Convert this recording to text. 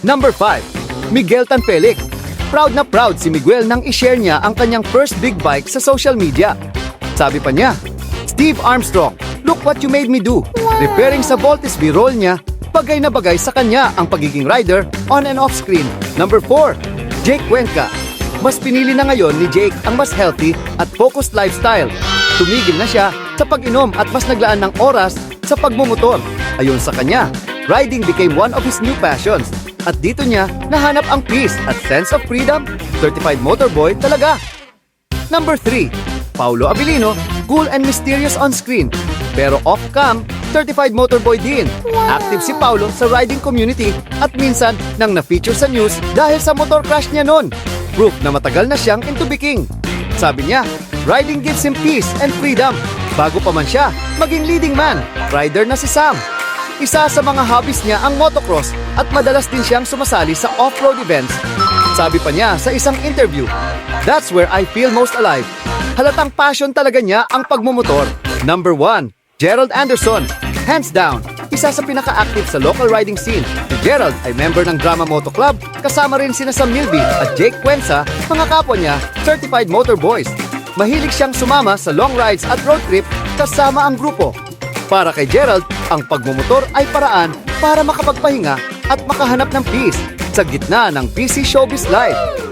Number 5. Miguel Tanpelic. Proud na proud si Miguel nang i-share niya ang kanyang first big bike sa social media. Sabi pa niya, Steve Armstrong, look what you made me do. Repairing sa Voltisby roll niya, bagay na bagay sa kanya ang pagiging rider on and off screen. Number 4. Jake Cuenca. Mas pinili na ngayon ni Jake ang mas healthy at focused lifestyle. Tumigil na siya sa pag-inom at mas naglaan ng oras sa pagmumotor. Ayon sa kanya, riding became one of his new passions. At dito niya nahanap ang peace at sense of freedom. Certified motorboy talaga. Number 3. Paulo Abilino, cool and mysterious on screen. Pero off-cam, certified motorboy din. Active si Paulo sa riding community at minsan nang na-feature sa news dahil sa motor crash niya noon. Proof na matagal na siyang into biking. Sabi niya, riding gives him peace and freedom. Bago pa man siya, maging leading man, rider na si Sam. Isa sa mga hobbies niya ang motocross at madalas din siyang sumasali sa off-road events. Sabi pa niya sa isang interview, That's where I feel most alive. Halatang passion talaga niya ang pagmumotor. Number 1, Gerald Anderson. Hands down, isa sa pinaka-active sa local riding scene. Si Gerald ay member ng Drama Moto Club, kasama rin sina Sam Milby at Jake Cuenca, mga kapwa niya, certified motor boys. Mahilig siyang sumama sa long rides at road trip kasama ang grupo. Para kay Gerald, ang pagmumotor ay paraan para makapagpahinga at makahanap ng peace sa gitna ng busy showbiz life.